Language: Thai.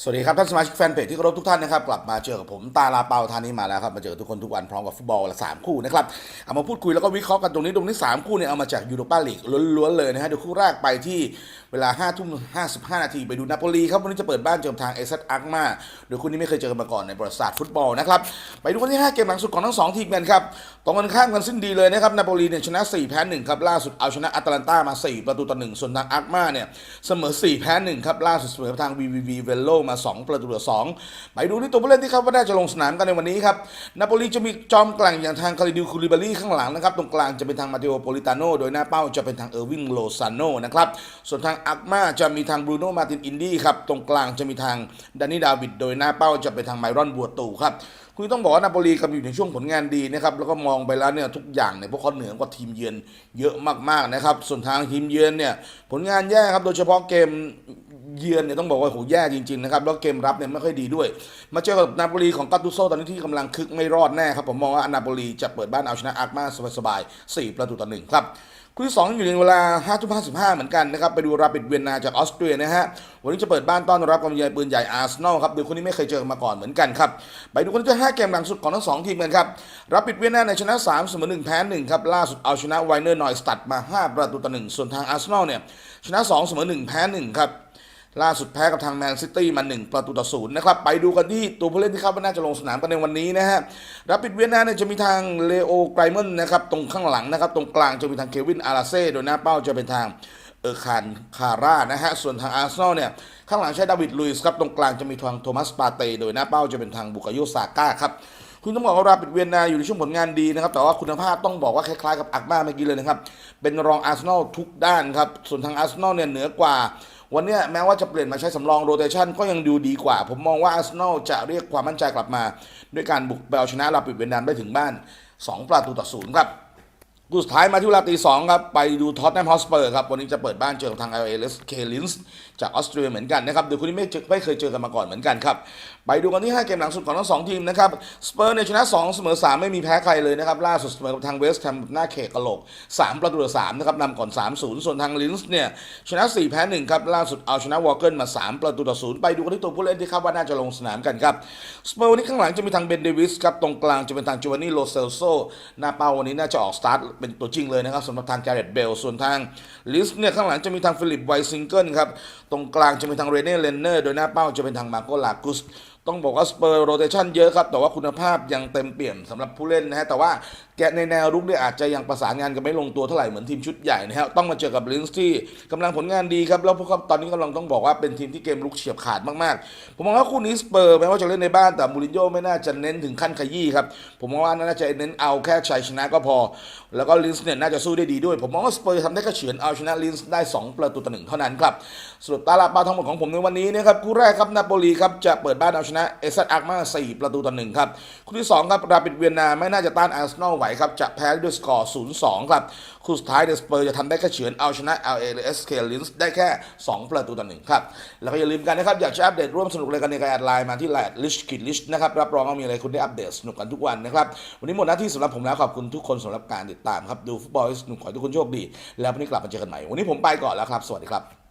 สวัสดีครับ ท่านสมาชิกแฟนเพจที่เคารพทุกท่านนะครับ กลับมาเจอกับผมตาลาเปาทานีมาแล้วครับมาเจอทุกคนทุกวันพร้อมกับฟุตบอลละสามคู่นะครับเอามาพูดคุยแล้วก็วิเคราะห์กันตรงนี้ตรงนี้สามคู่เนี่ยเอามาจากยูโรปาลีกล้วนๆเลยนะฮะเดี๋ยวคู่แรกไปที่เวลา5้าทุ่มห้าสิบห้านาทีไปดูนาโปลีครับวันนี้จะเปิดบ้านเจอทางเอซัตอักมาโดยคู่นี้ไม่เคยเจอกันมาก่อนในประวัติศาสตร์ฟุตบอลนะครับไปดูกันที่ห้าเกมหลังสุดของทั้งสองทีมกันครับตรงกันข้ามกันสิ้นดีเลยนะครับนาโปลีเนี่ยชนะ4แพ้1ครับล่าสุดเอาชนะอาตแลนตามา 4 ประตูต่อ1ส่วนทางอักมาเนี่ยเสมอ4แพ้1ครับล่าสุดเสมอทาง VVV เวลโลมา 2 ประตูต่อ2ไปดูที่ตัวผู้เล่นที่คาดว่าน่าจะลงสนามกันในวันนี้ครับนาโปลีจะมีจอมกลางอย่างทางคาริดิวคูลิบารีข้างหลังนะครับตรงกลางจะเป็นทางมาเตโอโปลิตาโนโดยหน้าเป้าจะเป็นทางเออร์วิงโลซานโนนะครับส่วนทางอักมาจะมีทางบรูโนมาตินอินดี้ครับตรงกลางจะมีทางดานิดาวิดโดยหน้าเป้าจะเป็นทางไมรอนบัวตูครับคุณต้องบอกว่านาโปลีกำลังอยู่ในช่วงผลงานดีนะครับแล้วก็มองไปแล้วเนี่ยทุกอย่างเนี่ยพวกเขาเหนือกว่าทีมเยือนเยอะมากๆนะครับส่วนทางทีมเยือนเนี่ยผลงานแย่ครับโดยเฉพาะเกม เยือนเนี่ยต้องบอกว่าโหแย่จริงๆนะครับแล้วเกมรับเนี่ยไม่ค่อยดีด้วย มาเจอกับนาโปลีของกาตูโซตอนนี้ที่กำลังคึกไม่รอดแน่ครับผมมองว่านาโปลีจะเปิดบ้านเอาชนะอาร์มาสบายๆ4ประตูต่อหนึ่งครับคู่ที่สองอยู่ในเวลา5ทุ่ม55 เหมือนกันนะครับ ไปดูราปิดเวียนนาจากออสเตรียนะฮะ วันนี้จะเปิดบ้านต้อนรับกำลังใจปืนใหญ่อาร์เซนอลครับดยคนนี้ไม่เคยเจอกันมาก่อนเหมือนกันครับ ไปดูกันที่ห้าเกมหลังสุดของทั้งสองทีมกันครับรับปิดเวียนนาในชนะ3เสมอ1แพ้1ครับ ล่าสุดเอาชนะไวเนอร์นอยสตัดมา 5 ประตูต่อหนึ่งส่วนทางอาร์เซนอลเนี่ยชนะ2เสมอ1แพ้1ครับ ล่าสุดแพ้กับทางแมนซิตี้มา 1 ประตูต่อศูนย์นะครับ ไปดูกันที่ตัวผู้เล่นที่คาดว่าน่าจะลงสนามกันในวันนี้นะฮะรับปิดเวียนนาเนี่ยจะมีทางเลโอไกรเมนนะครับตรงข้างหลังนะครับ ตรงกลางจะมีทางเควินอาราเซ่โดยหน้าเป้าจะเป็นทางเออคานคาร่านะฮะ ส่วนทางอาร์เซนอลเนี่ย ข้างหลังใช้ดาวิดลุยส์ครับ ตรงกลางจะมีทางโทมัสปาเต้โดยหน้าเป้าจะเป็นทางบุกาโยซาก้าครับ คุณต้องบอกว่าราปิดเวียนนาอยู่ในช่วงผลงานดีนะครับ แต่ว่าคุณภาพต้องบอกว่าคล้ายๆกับอักมาเมื่อกี้เลยนะครับ เป็นรองอาร์เซนอลทุกด้านครับ ส่วนทางอาร์เซนอลเนี่ยเหนือกว่า วันนี้แม้ว่าจะเปลี่ยนมาใช้สำรองโรเตชันก็ยังดูดีกว่า ผมมองว่าอาร์เซนอลจะเรียกความมั่นใจกลับมา ด้วยการบุกไปเอาชนะลาปิดเวียนนาได้ถึงบ้าน 2 ประตูต่อศูนย์ครับ คู่สุดท้ายมาที่เวลาตีสองครับ ไปดูท็อตแนมฮอสเปอร์ครับ วันนี้จะเปิดบ้านเจอกับทาง LAS k ลินส์จากออสเตรียเหมือนกันนะครับโดยคู่นี้ไม่ไม่เคยเจอกันมาก่อนเหมือนกันครับ ไปดูกันที่ 5 เกมหลังสุดของทั้งสองทีมนะครับสเปอร์เนี่ยชนะ 2 เสมอ 3 ไม่มีแพ้ใครเลยนะครับ ล่าสุดเสมอกับทางเวสต์แฮมหน้าเขกกะโหลก 3 ประตูต่อ3นะครับนำก่อน 3-0 ส่วนทางลินส์เนี่ยชนะ 4 แพ้1ครับล่าสุดเอาชนะวอลเกิลมา 3 ประตูต่อ0ไปดูกันที่ตัวผู้เล่นที่คาดว่าน่าจะลงสนามกันครับสเปอร์วันนี้ข้างหลังจะมีทางเบนเดวิสครับตรงกลางจะเป็นทางจิวานนี่โลเซลโซหน้าเป้าวันนี้น่าจะออกสตาร์ทเป็นตัวจริงเลยนะครับสำหรับทางแกเรตเบลส่วนทางลิสเนี่ยข้างหลังจะมีทางฟิลิปไวซิงเกิลครับตรงกลางจะมีทางเรเน่เลนเนอร์โดยหน้าเป้าจะเป็นทางมาโกลากุส ต้องบอกว่าสเปอร์โรเตชันเยอะครับ แต่ว่าคุณภาพยังเต็มเปี่ยมสำหรับผู้เล่นนะฮะ แต่ว่าแกในแนวรุกเนี่ยอาจจะยังประสานงานกันไม่ลงตัวเท่าไหร่เหมือนทีมชุดใหญ่นะฮะ ต้องมาเจอกับลินส์ที่กำลังผลงานดีครับ แล้วพวกเขาตอนนี้กำลังต้องบอกว่าเป็นทีมที่เกมลุกเฉียบขาดมากๆ ผมมองว่าคู่นี้สเปอร์แม้ว่าจะเล่นในบ้านแต่มูรินโญ่ไม่น่าจะเน้นถึงขั้นขยี้ครับ ผมมองว่าน่าจะเน้นเอาแค่ชัยชนะก็พอ แล้วก็ลินส์เนี่ยน่าจะสู้ได้ดีด้วย ผมมองว่าสเปอร์ทำได้แค่เฉือนเอาชนะลินส์ได้สองประตูต่อหนึ่งเท่านั้นครับสรุปตาลาปาทั้งหมดของผมในวันนี้นะครับคู่แรกครับนาโปลีครับจะเปิดบ้านเอาชนะเอซัตอาร์มาสี่ประตูต่อหนึ่งครับคู่ที่สองครับราปิดเวียนนาไม่น่าจะต้านอาร์เซนอลไหวครับจะแพ้ด้วยสกอร์ 0-2 ครับคู่สุดท้ายเดสเปอร์จะทำได้แค่เฉือนเอาชนะ LA หรือ SK Lins ได้แค่ 2 ประตูต่อหนึ่งครับ แล้วก็อย่าลืมกันนะครับ อยากจะอัปเดตร่วมสนุกเลยกันในการแอดไลน์มาที่แลดลิชคิดลิชนะครับ รับรองว่ามีอะไรคุณได้อัปเดตสนุกกันทุกวันนะครับ วันนี้หมดหน้าที่สำหรับผมแล้วขอบคุณทุกคนสำหรับการติดตามครับดูฟุตบอลสนุกขอให้ทุกคนโชคดี แล้ววันนี้กลับมาเจอกันใหม่วันนี้ผมไปก่อนแล้วครับสวัสดีครับ